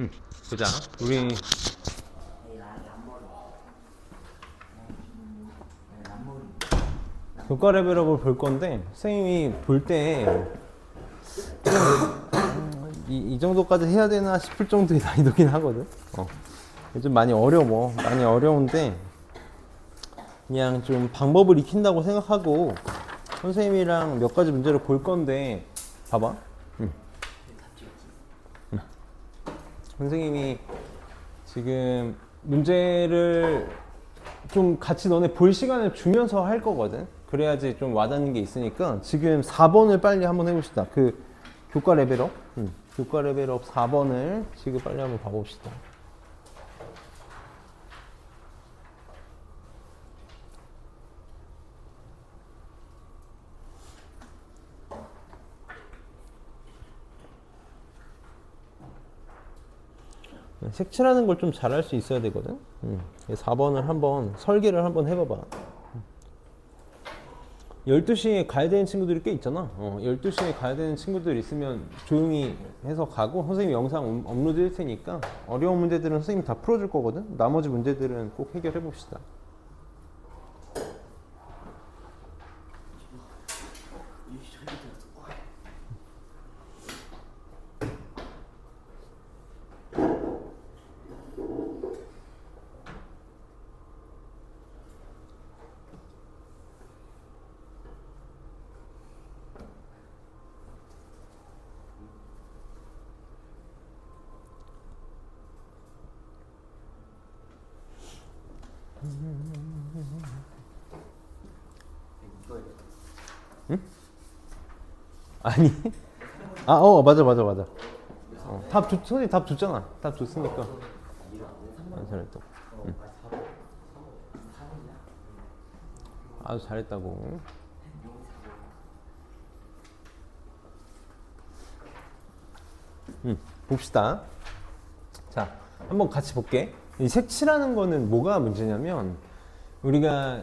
응, 보자. 우리 교과 레벨업을 볼 건데 선생님이 볼때 이, 이 정도까지 해야 되나 싶을 정도의 난이도긴 하거든. 어. 좀 많이 어려워. 많이 어려운데 그냥 좀 방법을 익힌다고 생각하고 선생님이랑 몇 가지 문제를 볼 건데 봐봐. 응. 응. 선생님이 지금 문제를 좀 같이 너네 볼 시간을 주면서 할 거거든. 그래야지 좀 와닿는 게 있으니까 지금 4번을 빨리 한번 해봅시다. 그 교과 레벨업, 응. 교과 레벨업 4번을 지금 빨리 한번 봐봅시다. 색칠하는 걸 좀 잘할 수 있어야 되거든. 음. 4번을 한번 설계를 한번 해봐봐. 12시에 가야 되는 친구들이 꽤 있잖아. 어, 12시에 가야 되는 친구들 있으면 조용히 해서 가고 선생님 영상 업- 업로드 할 테니까 어려운 문제들은 선생님이 다 풀어줄 거거든. 나머지 문제들은 꼭 해결해 봅시다. 아니. 아, 어, 맞아, 맞아, 맞아. 어, 답 줬, 선생님 답 줬잖아. 답 줬으니까. 아, 잘했다. 응. 아주 잘했다고. 음, 봅시다. 자, 한번 같이 볼게. 이 색칠하는 거는 뭐가 문제냐면 우리가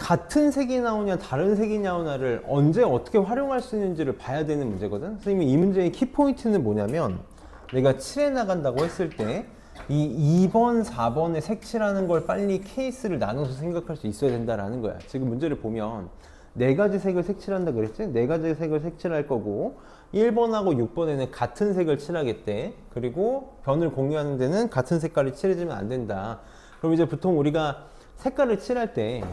같은 색이 나오냐 다른 색이 나오냐를 언제 어떻게 활용할 수 있는지를 봐야 되는 문제거든. 선생님이 이 문제의 키포인트는 뭐냐면 내가 칠해 나간다고 했을 때 이 2번, 4번에 색칠하는 걸 빨리 케이스를 나눠서 생각할 수 있어야 된다라는 거야. 지금 문제를 보면 네 가지 색을 색칠한다 그랬지? 네 가지 색을 색칠할 거고 1번하고 6번에는 같은 색을 칠하겠대. 그리고 변을 공유하는 데는 같은 색깔이 칠해지면 안 된다. 그럼 이제 보통 우리가 색깔을 칠할 때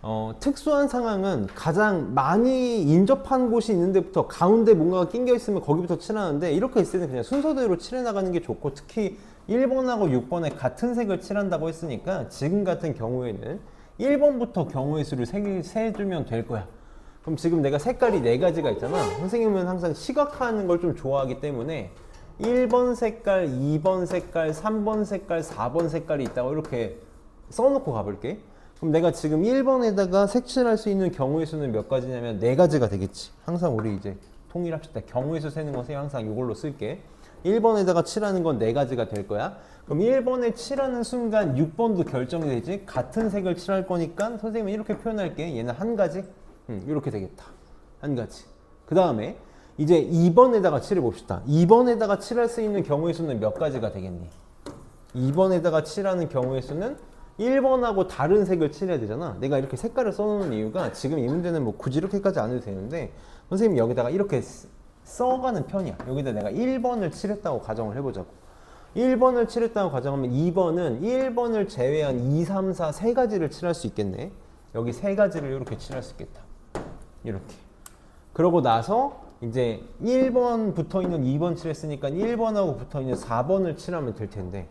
어, 특수한 상황은 가장 많이 인접한 곳이 있는 데부터 가운데 뭔가가 낑겨 있으면 거기부터 칠하는데 이렇게 있을 때는 그냥 순서대로 칠해 나가는 게 좋고 특히 1번하고 6번에 같은 색을 칠한다고 했으니까 지금 같은 경우에는 1번부터 경우의 수를 세, 세주면 될 거야. 그럼 지금 내가 색깔이 네 가지가 있잖아. 선생님은 항상 시각화하는 걸 좀 좋아하기 때문에 1번 색깔, 2번 색깔, 3번 색깔, 4번 색깔이 있다고 이렇게 써놓고 가볼게. 그럼 내가 지금 1번에다가 색칠할 수 있는 경우의 수는 몇 가지냐면 네 가지가 되겠지. 항상 우리 이제 통일합시다. 경우의 수 세는 것에 항상 이걸로 쓸게. 1번에다가 칠하는 건 네 가지가 될 거야. 그럼 1번에 칠하는 순간 6번도 결정이 되지. 같은 색을 칠할 거니까 선생님은 이렇게 표현할게. 얘는 한 가지. 음, 이렇게 되겠다. 한 가지. 그 다음에 이제 2번에다가 칠해 봅시다. 2번에다가 칠할 수 있는 경우의 수는 몇 가지가 되겠니? 2번에다가 칠하는 경우의 수는 1번하고 다른 색을 칠해야 되잖아. 내가 이렇게 색깔을 써놓는 이유가 지금 이 문제는 뭐 굳이 이렇게까지 안 해도 되는데 선생님이 여기다가 이렇게 쓰- 써가는 편이야. 여기다 내가 1번을 칠했다고 가정을 해보자고. 1번을 칠했다고 가정하면 2번은 1번을 제외한 2, 3, 4 세 가지를 칠할 수 있겠네. 여기 세 가지를 이렇게 칠할 수 있겠다. 이렇게. 그러고 나서 이제 1번 붙어 있는 2번 칠했으니까 1번하고 붙어 있는 4번을 칠하면 될 텐데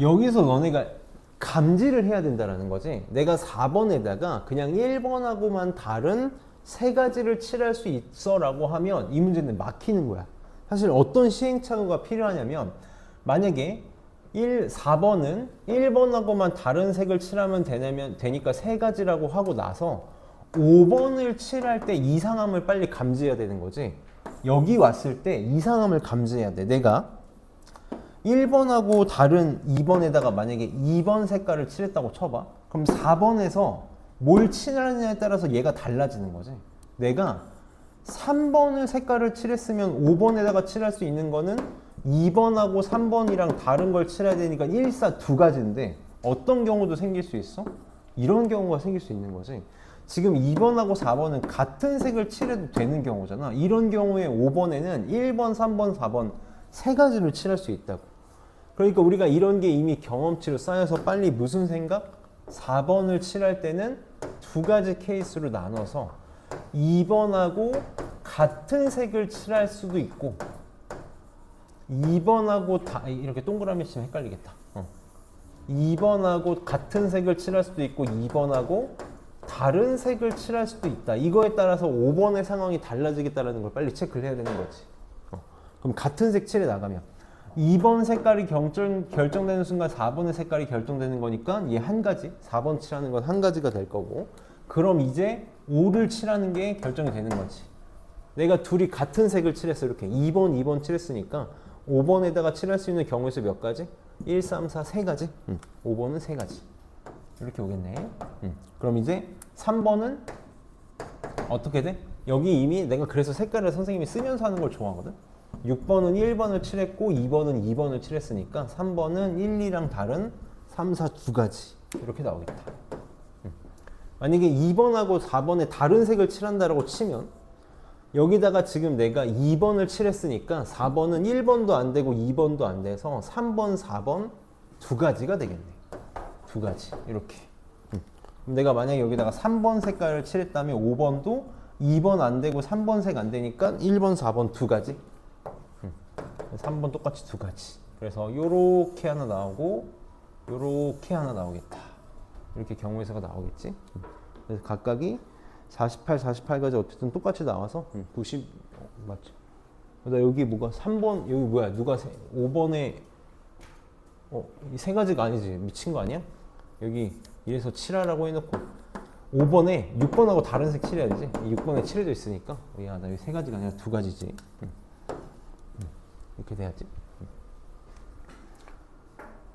여기서 너네가 감지를 해야 된다라는 거지. 내가 4번에다가 그냥 1번하고만 다른 세 가지를 칠할 수 있어라고 하면 이 문제는 막히는 거야. 사실 어떤 시행착오가 필요하냐면 만약에 1, 4번은 1번하고만 다른 색을 칠하면 되냐면 되니까 세 가지라고 하고 나서 5번을 칠할 때 이상함을 빨리 감지해야 되는 거지. 여기 왔을 때 이상함을 감지해야 돼. 내가 1번하고 다른 2번에다가 만약에 2번 색깔을 칠했다고 쳐봐. 그럼 4번에서 뭘 칠하느냐에 따라서 얘가 달라지는 거지. 내가 3번을 색깔을 칠했으면 5번에다가 칠할 수 있는 거는 2번하고 3번이랑 다른 걸 칠해야 되니까 1, 4 두 가지인데 어떤 경우도 생길 수 있어? 이런 경우가 생길 수 있는 거지. 지금 2번하고 4번은 같은 색을 칠해도 되는 경우잖아. 이런 경우에 5번에는 1번, 3번, 4번 세 가지를 칠할 수 있다고. 그러니까 우리가 이런 게 이미 경험치로 쌓여서 빨리 무슨 생각? 4번을 칠할 때는 두 가지 케이스로 나눠서 2번하고 같은 색을 칠할 수도 있고 2번하고 다 이렇게 동그라미 치면 헷갈리겠다. 어. 2번하고 같은 색을 칠할 수도 있고 2번하고 다른 색을 칠할 수도 있다. 이거에 따라서 5번의 상황이 달라지겠다라는 걸 빨리 체크를 해야 되는 거지. 어. 그럼 같은 색 칠해 나가면 2번 색깔이 결정, 결정되는 순간 4번의 색깔이 결정되는 거니까 얘 한 가지, 4번 칠하는 건 한 가지가 될 거고 그럼 이제 5를 칠하는 게 결정이 되는 거지. 내가 둘이 같은 색을 칠했어 이렇게 2번, 2번 칠했으니까 5번에다가 칠할 수 있는 경우의 수 몇 가지? 1, 3, 4, 세 가지. 응. 5번은 세 가지. 이렇게 오겠네. 응. 그럼 이제 3번은 어떻게 돼? 여기 이미 내가 그래서 색깔을 선생님이 쓰면서 하는 걸 좋아하거든. 6번은 1번을 칠했고 2번은 2번을 칠했으니까 3번은 1, 2랑 다른 3, 4 두 가지 이렇게 나오겠다. 응. 만약에 2번하고 4번에 다른 색을 칠한다라고 치면 여기다가 지금 내가 2번을 칠했으니까 4번은 1번도 안 되고 2번도 안 돼서 3번, 4번 두 가지가 되겠네. 두 가지 이렇게. 음. 그럼 내가 만약에 여기다가 3번 색깔을 칠했다면 5번도 2번 안 되고 3번 색 안 되니까 1번, 4번 두 가지. 음. 3번 똑같이 두 가지. 그래서 요렇게 하나 나오고 요렇게 하나 나오겠다. 이렇게 경우에서가 나오겠지. 음. 그래서 각각이 48, 48까지 어쨌든 똑같이 나와서 90 어, 맞지? 나 여기 뭐가 3번 여기 뭐야 누가 세, 5번에 어이 세 가지가 아니지 미친 거 아니야? 여기 이래서 7하라고 해놓고 5번에 6번하고 다른 색 칠해야지 6번에 칠해져 있으니까 야 나 여기 세 가지가 아니라 두 가지지 응. 응. 이렇게 돼야지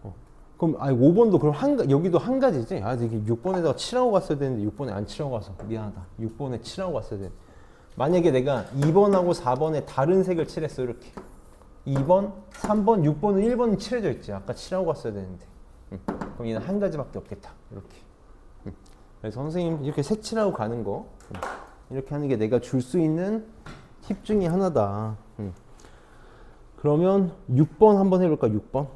어. 그럼 아 5번도 그럼 한 가- 여기도 한 가지지. 아 이게 6번에다가 7하고 갔어야 되는데 6번에 안 7하고 가서 미안하다. 6번에 7하고 갔어야 돼. 만약에 내가 2번하고 4번에 다른 색을 칠했어 이렇게. 2번, 3번, 6번은 1번은 칠해져 있지. 아까 7하고 갔어야 되는데. 응. 그럼 얘는 한 가지밖에 없겠다. 이렇게. 응. 그래서 선생님 이렇게 색칠하고 가는 거 응. 이렇게 하는 게 내가 줄 수 있는 팁 중에 하나다. 응. 그러면 6번 한번 해볼까? 6번.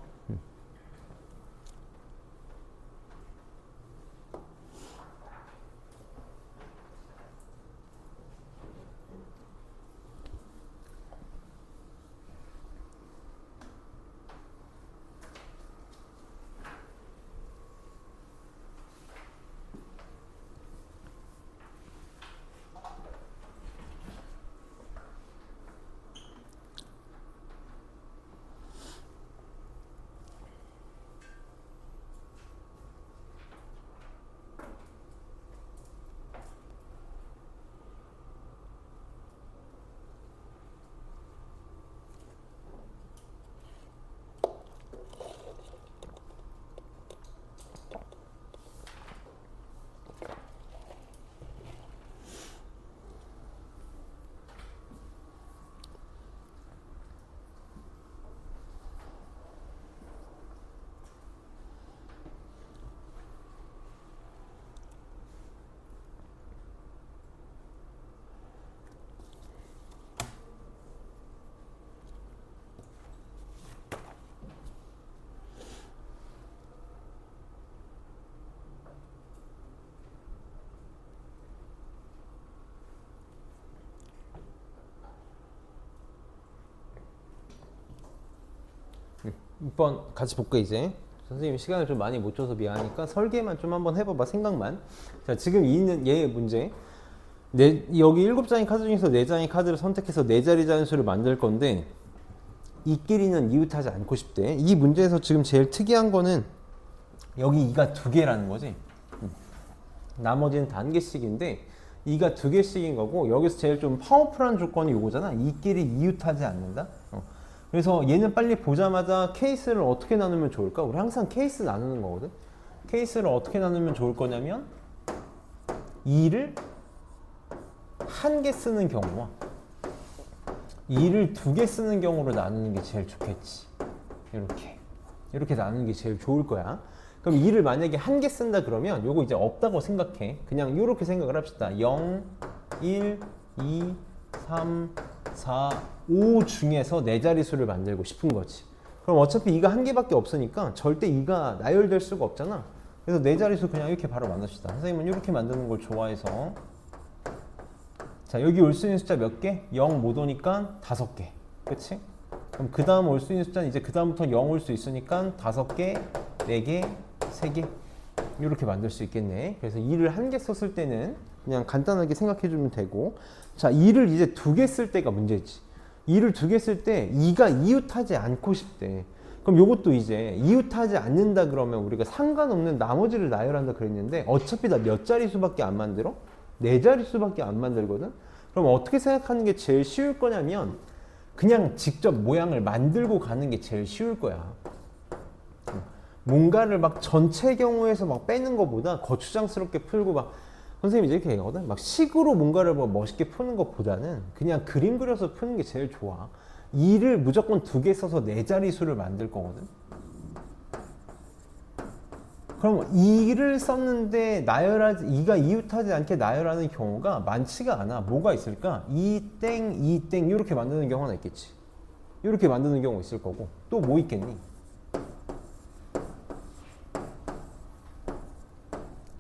이번 같이 볼까 이제. 선생님 시간을 좀 많이 못 줘서 미안하니까 설계만 좀 한번 해봐봐 생각만. 자 지금 이 있는 얘 문제. 네, 여기 일곱 장의 카드 중에서 네 장의 카드를 선택해서 네 자리 자연수를 만들 건데 이 끼리는 이웃하지 않고 싶대. 이 문제에서 지금 제일 특이한 거는 여기 이가 두 개라는 거지. 음. 나머지는 단 개씩인데 이가 두 개씩인 거고 여기서 제일 좀 파워풀한 조건이 이거잖아. 이끼리 이웃하지 않는다? 어. 그래서 얘는 빨리 보자마자 케이스를 어떻게 나누면 좋을까? 우리 항상 케이스 나누는 거거든. 케이스를 어떻게 나누면 좋을 거냐면 2를 한 개 쓰는 경우와 2를 두 개 쓰는 경우로 나누는 게 제일 좋겠지. 이렇게. 이렇게 나누는 게 제일 좋을 거야. 그럼 2를 만약에 한 개 쓴다 그러면 요거 이제 없다고 생각해. 그냥 이렇게 생각을 합시다. 0, 1, 2, 3, 4, 5 중에서 네 자릿수를 만들고 싶은 거지. 그럼 어차피 2가 한 개밖에 없으니까 절대 2가 나열될 수가 없잖아. 그래서 네 자릿수 그냥 이렇게 바로 만듭시다. 선생님은 이렇게 만드는 걸 좋아해서 자 여기 올 수 있는 숫자 몇 개? 0 못 오니까 다섯 개 그치? 그럼 그 다음 올 수 있는 숫자는 이제 그 다음부터 0 올 수 있으니까 다섯 개, 네 개, 세개 이렇게 만들 수 있겠네 그래서 2를 한 개 썼을 때는 그냥 간단하게 생각해 주면 되고 자 2를 이제 두 개 쓸 때가 문제지 2를 두 개 쓸때 2가 이웃하지 않고 싶대 그럼 요것도 이제 이웃하지 않는다 그러면 우리가 상관없는 나머지를 나열한다 그랬는데 어차피 나 몇 자릿수밖에 안 만들어? 네 자릿수밖에 안 만들거든? 그럼 어떻게 생각하는 게 제일 쉬울 거냐면 그냥 직접 모양을 만들고 가는 게 제일 쉬울 거야. 뭔가를 막 전체 경우에서 막 빼는 것보다 거추장스럽게 풀고 막 선생님이 이렇게 얘기하거든. 막 식으로 뭔가를 뭐 멋있게 푸는 것보다는 그냥 그림 그려서 푸는 게 제일 좋아. 2를 무조건 두 개 써서 네 자릿수를 만들 거거든. 그럼 2를 썼는데 나열하지 2가 이웃하지 않게 나열하는 경우가 많지가 않아. 뭐가 있을까? 2땡 2땡 이렇게 만드는 경우 하나 있겠지. 이렇게 만드는 경우 있을 거고 또 뭐 있겠니?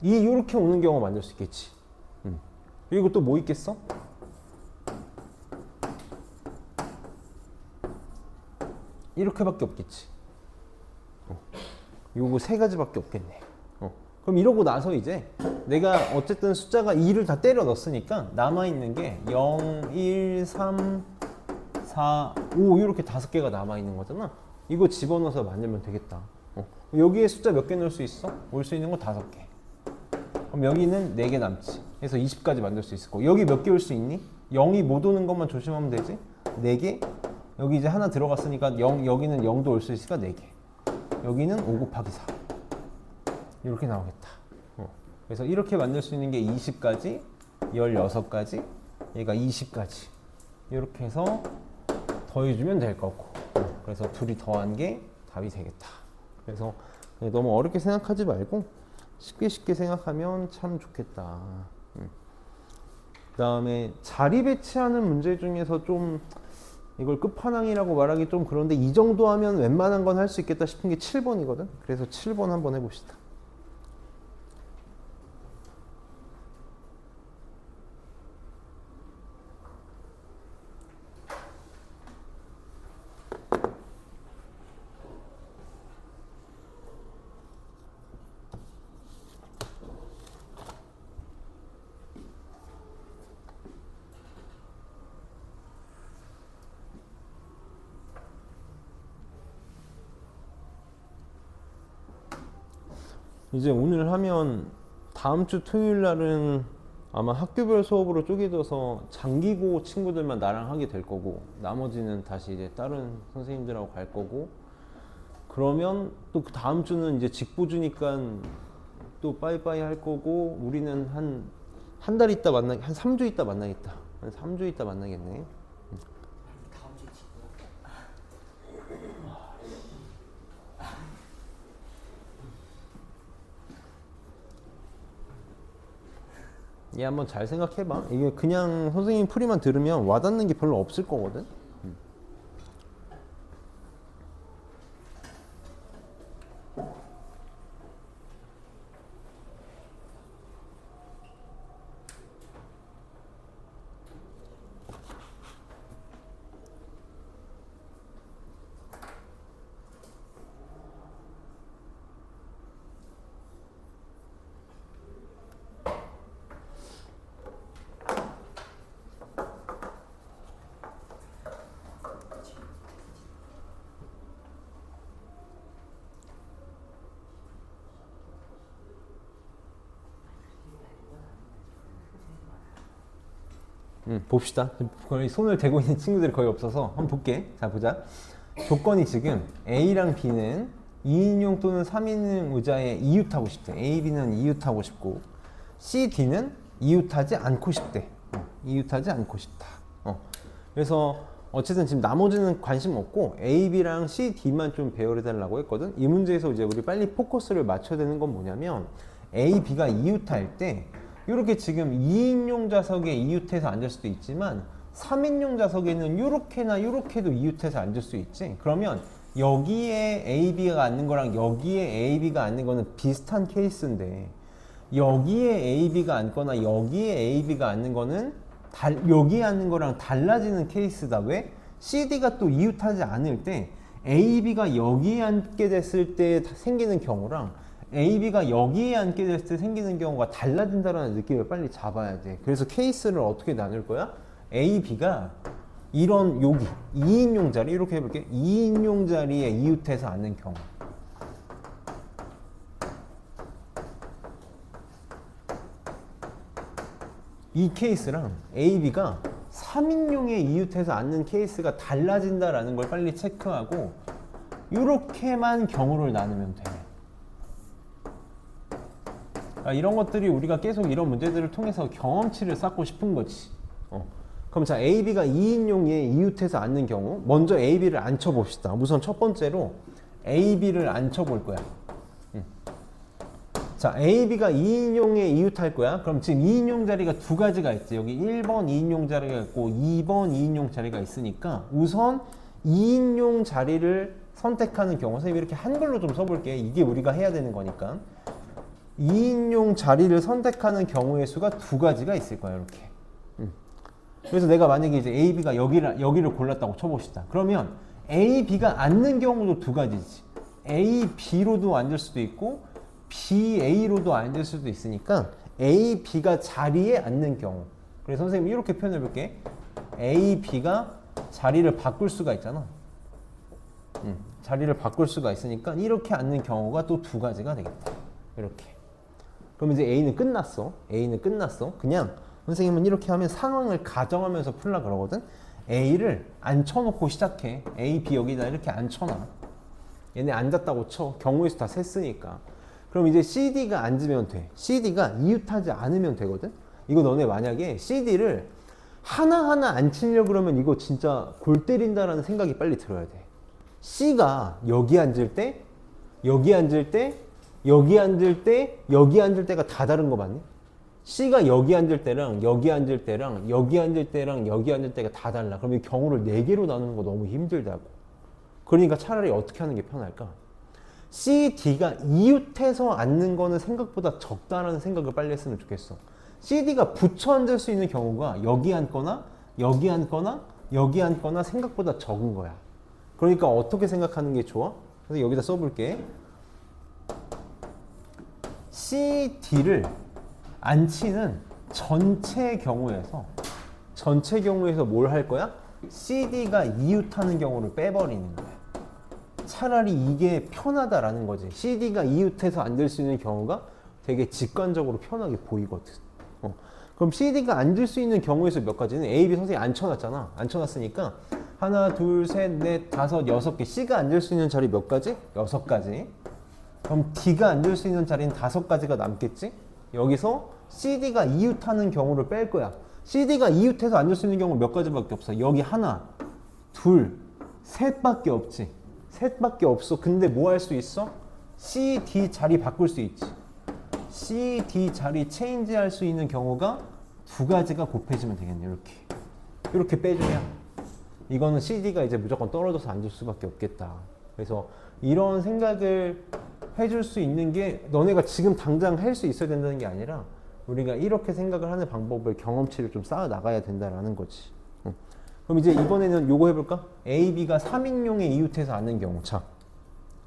이 이렇게 오는 경우 만들 수 있겠지. 음. 그리고 또 뭐 있겠어? 이렇게밖에 없겠지. 어. 요거 세 가지밖에 없겠네. 어. 그럼 이러고 나서 이제 내가 어쨌든 숫자가 2를 다 때려 넣었으니까 남아있는 게 0, 1, 3, 4, 5 이렇게 다섯 개가 남아있는 거잖아. 이거 집어넣어서 만들면 되겠다. 어. 여기에 숫자 몇 개 넣을 수 있어? 올 수 있는 거 다섯 개. 그럼 여기는 4개 남지. 그래서 20까지 만들 수 있을 거고. 여기 몇 개 올 수 있니? 0이 못 오는 것만 조심하면 되지. 4개. 여기 이제 하나 들어갔으니까 0, 여기는 0도 올 수 있으니까 4개. 여기는 5 곱하기 4. 이렇게 나오겠다. 어. 그래서 이렇게 만들 수 있는 게 20까지, 16까지, 얘가 20까지. 이렇게 해서 더해주면 될 거고. 어. 그래서 둘이 더한 게 답이 되겠다. 그래서 너무 어렵게 생각하지 말고 쉽게 쉽게 생각하면 참 좋겠다. 음. 그 다음에 자리 배치하는 문제 중에서 좀 이걸 끝판왕이라고 말하기 좀 그런데 이 정도 하면 웬만한 건 할 수 있겠다 싶은 게 7번이거든. 그래서 7번 한번 해봅시다. 이제 오늘 하면 다음 주 토요일 날은 아마 학교별 수업으로 쪼개져서 장기고 친구들만 나랑 하게 될 거고 나머지는 다시 이제 다른 선생님들하고 갈 거고 그러면 또 그 다음 주는 이제 직보주니까 또 빠이빠이 할 거고 우리는 한 한 달 있다 만나 한 3주 있다 만나겠다. 한 3주 있다 만나겠네. 다음 주에 친구야. 얘 한번 잘 생각해봐. 이게 그냥 선생님 풀이만 들으면 와닿는 게 별로 없을 거거든. 음, 봅시다. 거의 손을 대고 있는 친구들이 거의 없어서 한번 볼게. 자, 보자. 조건이 지금 A랑 B는 2인용 또는 3인용 의자에 이웃하고 싶대. A, B는 이웃하고 싶고 C, D는 이웃하지 않고 싶대. 어, 이웃하지 않고 싶다. 어. 그래서 어쨌든 지금 나머지는 관심 없고 A, B랑 C, D만 좀 배열해 달라고 했거든. 이 문제에서 이제 우리 빨리 포커스를 맞춰야 되는 건 뭐냐면 A, B가 이웃할 때 이렇게 지금 2인용 좌석에 이웃해서 앉을 수도 있지만 3인용 좌석에는 이렇게나 이렇게도 이웃해서 앉을 수 있지. 그러면 여기에 A, B가 앉는 거랑 여기에 A, B가 앉는 거는 비슷한 케이스인데 여기에 A, B가 앉거나 여기에 A, B가 앉는 거는 달, 여기에 앉는 거랑 달라지는 케이스다. 왜? CD가 또 이웃하지 않을 때 A, B가 여기에 앉게 됐을 때 생기는 경우랑 A, B가 여기에 앉게 됐을 때 생기는 경우가 달라진다는 느낌을 빨리 잡아야 돼. 그래서 케이스를 어떻게 나눌 거야? A, B가 이런 여기 2인용 자리 이렇게 해볼게. 2인용 자리에 이웃해서 앉는 경우. 이 케이스랑 A, B가 3인용에 이웃해서 앉는 케이스가 달라진다라는 걸 빨리 체크하고 이렇게만 경우를 나누면 돼. 아, 이런 것들이 우리가 계속 이런 문제들을 통해서 경험치를 쌓고 싶은 거지. 어. 그럼 자 A, B가 2인용에 이웃해서 앉는 경우 먼저 A, B를 앉혀봅시다. 우선 첫 번째로 A, B를 앉혀볼 거야. 자, A, B가 2인용에 이웃할 거야. 그럼 지금 2인용 자리가 두 가지가 있지. 여기 1번 2인용 자리가 있고 2번 2인용 자리가 있으니까 우선 2인용 자리를 선택하는 경우 선생님이 이렇게 한글로 좀 써볼게. 이게 우리가 해야 되는 거니까. 2인용 자리를 선택하는 경우의 수가 두 가지가 있을 거야. 이렇게. 음. 그래서 내가 만약에 이제 A, B가 여기를, 여기를 골랐다고 쳐봅시다. 그러면 A, B가 앉는 경우도 두 가지지. A, B로도 앉을 수도 있고 B, A로도 앉을 수도 있으니까 A, B가 자리에 앉는 경우. 그래서 선생님이 이렇게 표현해 볼게. A, B가 자리를 바꿀 수가 있잖아. 음, 자리를 바꿀 수가 있으니까 이렇게 앉는 경우가 또 두 가지가 되겠다. 이렇게. 그럼 이제 A는 끝났어. A는 끝났어. 그냥 선생님은 이렇게 하면 상황을 가정하면서 풀라 그러거든. A를 앉혀놓고 시작해. A, B 여기다 이렇게 앉혀놔. 얘네 앉았다고 쳐. 경우의 수 다 셌으니까. 그럼 이제 CD가 앉으면 돼. CD가 이웃하지 않으면 되거든. 이거 너네 만약에 CD를 하나하나 안 치려고 그러면 이거 진짜 골 때린다라는 생각이 빨리 들어야 돼. C가 여기 앉을 때, 여기 앉을 때, 여기 앉을 때, 여기 앉을 때가 다 다른 거 맞니? C가 여기 앉을 때랑 여기 앉을 때랑 여기 앉을 때랑 여기 앉을 때가 다 달라. 그럼 이 경우를 네 개로 나누는 거 너무 힘들다고. 그러니까 차라리 어떻게 하는 게 편할까? C, D가 이웃해서 앉는 거는 생각보다 적다라는 생각을 빨리 했으면 좋겠어. C, D가 붙여 앉을 수 있는 경우가 여기 앉거나 여기 앉거나 여기 앉거나 생각보다 적은 거야. 그러니까 어떻게 생각하는 게 좋아? 그래서 여기다 써볼게. C, D를 앉히는 전체 경우에서 전체 경우에서 뭘 할 거야? CD가 이웃하는 경우를 빼버리는 거야. 차라리 이게 편하다라는 거지. CD가 이웃해서 앉을 수 있는 경우가 되게 직관적으로 편하게 보이거든. 어. 그럼 CD가 앉을 수 있는 경우에서 몇 가지는 A, B 선생님이 앉혀놨잖아. 앉혀놨으니까 하나, 둘, 셋, 넷, 다섯, 여섯 개. C가 앉을 수 있는 자리 몇 가지? 여섯 가지. 그럼 D가 앉을 수 있는 자리는 다섯 가지가 남겠지? 여기서 CD가 이웃하는 경우를 뺄 거야. CD가 이웃해서 앉을 수 있는 경우 몇 가지밖에 없어. 여기 하나, 둘, 셋밖에 없지. 셋밖에 없어. 근데 뭐 할 수 있어? C, D 자리 바꿀 수 있지. C, D 자리 체인지 할 수 있는 경우가 두 가지가 곱해지면 되겠네. 이렇게. 이렇게 빼줘야. 이거는 CD가 이제 무조건 떨어져서 앉을 수밖에 없겠다. 그래서 이런 생각을 해줄 수 있는 게 너네가 지금 당장 할 수 있어야 된다는 게 아니라 우리가 이렇게 생각을 하는 방법을 경험치를 좀 쌓아 나가야 된다라는 거지. 응. 그럼 이제 이번에는 요거 해볼까? A, B가 3인용에 이웃해서 앉는 경우. 자,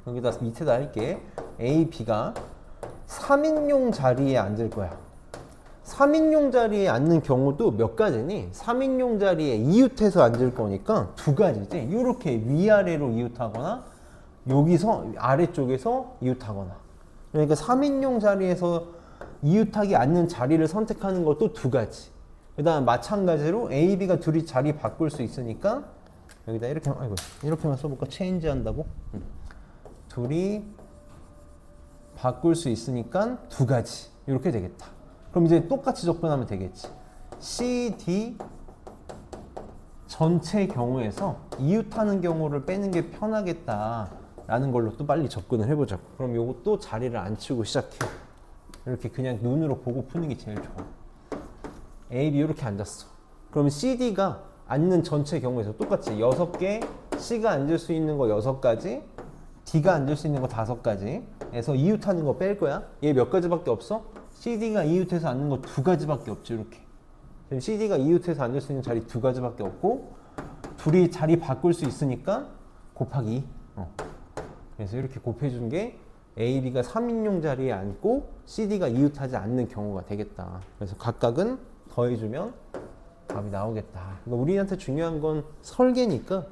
여기다 밑에다 할게. A, B가 3인용 자리에 앉을 거야. 3인용 자리에 앉는 경우도 몇 가지니? 3인용 자리에 이웃해서 앉을 거니까 두 가지지. 이렇게 위아래로 이웃하거나 여기서 아래쪽에서 이웃하거나. 그러니까 3인용 자리에서 이웃하기 않는 자리를 선택하는 것도 두 가지. 그다음 마찬가지로 A, B가 둘이 자리 바꿀 수 있으니까 여기다 이렇게 아이고 이렇게만 써볼까? 체인지 한다고? 음. 둘이 바꿀 수 있으니까 두 가지 이렇게 되겠다. 그럼 이제 똑같이 접근하면 되겠지. C, D 전체 경우에서 이웃하는 경우를 빼는 게 편하겠다 라는 걸로 또 빨리 접근을 해보자고. 그럼 요것도 자리를 안 치우고 시작해. 이렇게 그냥 눈으로 보고 푸는 게 제일 좋아. A, B 이렇게 앉았어. 그러면 CD가 앉는 전체 경우에서 똑같이 6개, C가 앉을 수 있는 거 6가지, D가 앉을 수 있는 거 5가지 에서 이웃하는 거 뺄 거야. 얘 몇 가지밖에 없어? CD가 이웃해서 앉는 거 두 가지밖에 없지 이렇게. 지금 CD가 이웃해서 앉을 수 있는 자리 두 가지밖에 없고 둘이 자리 바꿀 수 있으니까 곱하기 2. 어. 그래서 이렇게 곱해준 게 A, B가 3인용 자리에 앉고 CD가 이웃하지 않는 경우가 되겠다. 그래서 각각은 더해주면 답이 나오겠다. 그러니까 우리한테 중요한 건 설계니까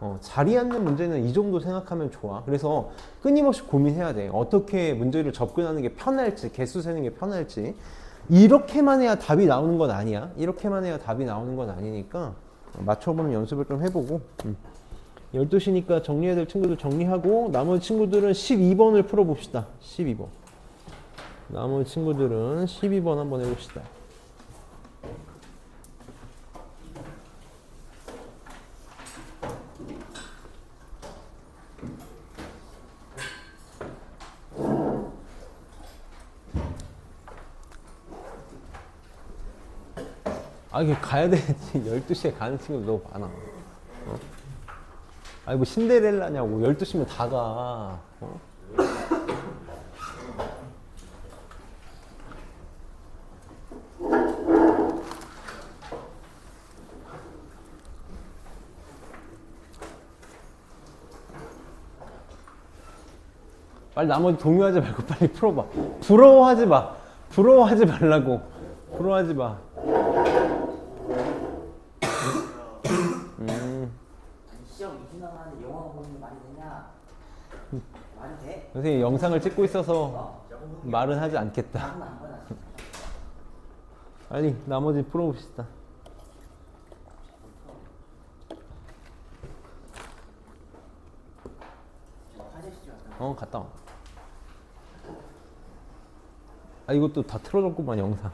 어, 자리 앉는 문제는 이 정도 생각하면 좋아. 그래서 끊임없이 고민해야 돼. 어떻게 문제를 접근하는 게 편할지, 개수 세는 게 편할지. 이렇게만 해야 답이 나오는 건 아니야. 이렇게만 해야 답이 나오는 건 아니니까 맞춰보는 연습을 좀 해보고. 음. 12시니까 정리해야 될 친구들 정리하고 나머지 친구들은 12번을 풀어봅시다. 12번. 나머지 친구들은 12번 한번 해봅시다. 아, 이게 가야 되지. 12시에 가는 친구들 너무 많아. 어? 아니, 뭐 신데렐라냐고. 12시면 다 가. 어? 빨리 나머지 동요하지 말고 빨리 풀어봐. 부러워하지 마. 부러워하지 말라고. 부러워하지 마. 아니 시험 이진강 하는데 영화 보는 게 말이 되냐? 말이 돼? 선생님 영상을 찍고 있어서 어? 말은 하지 않겠다. 빨리 나머지 풀어봅시다. 어, 갔다 와. 아, 이것도 다 틀어줬구만, 영상.